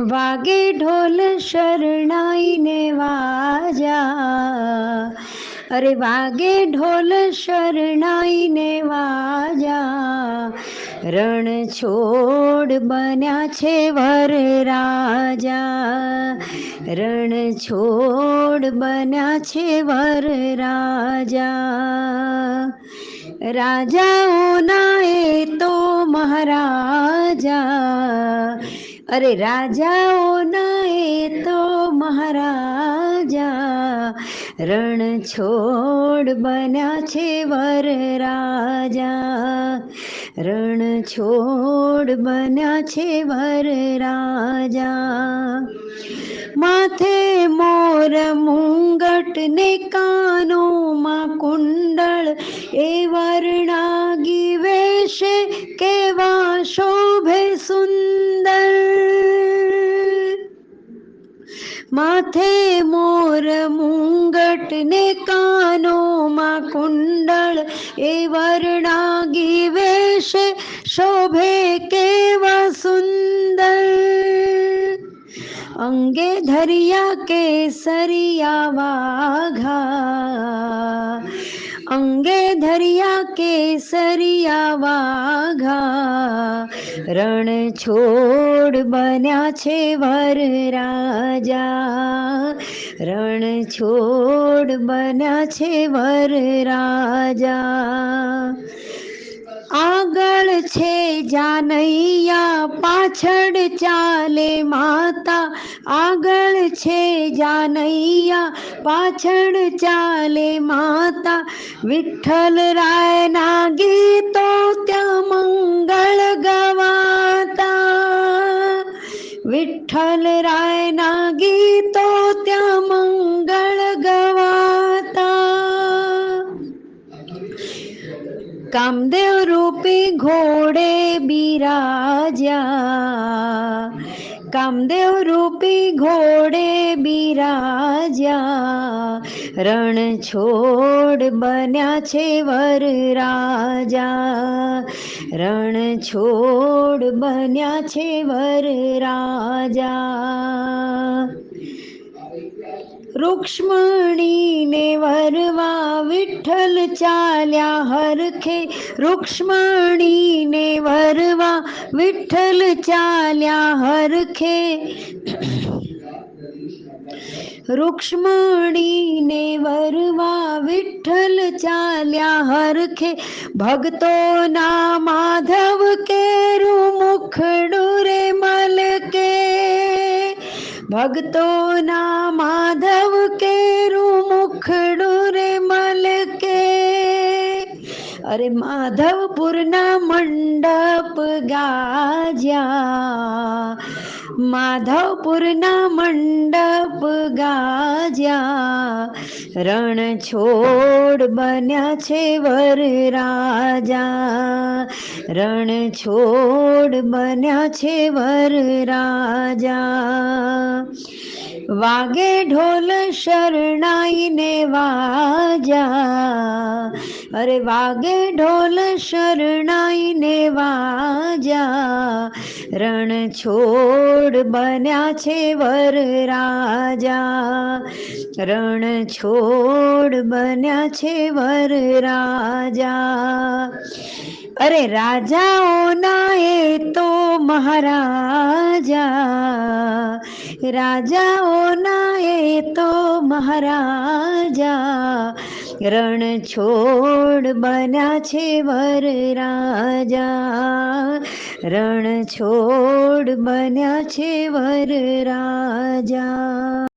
વાગે ઢોલ શરણાઈને વાજા. અરે વાગે ઢોલ શરણાઈને વાજા. રણ છોડ બન્યા છે વર રાજા. રણ છોડ બન્યા છે વર રાજા. રાજાઓના એ તો મહારાજા. અરે રાજાઓના એ તો મહારાજા રણ છોડ બન્યા છે વર રાજા. રણ છોડ બન્યા છે વર રાજા. માથે મોર મુંગટ ને કાનોમાં કુંડળ એ વર્ણાગી વેશે કેવા શોભે માથે મોર મુંગટ ને કાનોમાં કુંડળ એ વર્ણાગી વેશ, શોભે કેવા સુંદર. અંગે ધરિયા કેસરિયા વાઘા અંગે ધરિયા કેસરિયા વાઘા રણ છોડ બન્યા છે વર રાજા રણ છોડ બન્યા છે વર રાજા આગળ છે જાનૈયા પાછળ ચાલે માતા આગળ છે જાનૈયા, પાછળ ચાલે માતા. વિઠ્ઠલ રાયના ગીતો ત્યાં મંગળ ગવાતા. વિઠ્ઠલ રાયના ગીતો ત્યાં મંગળ ગવાતા. કામદેવ રૂપી ઘોડે બિરાજ્યા. કામદેવ રૂપી ઘોડે બિરાજ્યા. રણ છોડ બન્યા છે વર રાજા. રણ છોડ બન્યા છે વર રાજા. રૂક્ષ્મણીને વરવા વિઠ્ઠલ ચાલ્યા હરખે. રૂક્ષ્મણીને વરવા વિઠ્ઠલ ચાલ્યા હરખે. રૂક્ષ્મણીને વરવા વિઠ્ઠલ ચાલ્યા હરખે. ભક્તોના માધવ કેરું મુખડું રે મલકે. ભક્તોના માધવ કેરું મુખડું રે મલકે. અરે માધવપુરના મંડપ ગાજ્યા. માધવપુરના મંડપ ગાજ્યા. રણ છોડ બન્યા છે વર રાજા. રણ છોડ બન્યા છે વર રાજા. વાગે ઢોલ શરણાઈને વાજા. અરે વાગે ઢોલ શરણાઈને વાજા, રણ છોડ બન્યા છે વર રાજા. રણ છોડ બન્યા છે વર રાજા. અરે રાજાઓના એ તો મહારાજા. રાજાઓના એ તો મહારાજા. રણ છોડ બન્યા છે વર રાજા. રણ છોડ બન્યા છે વર રાજા.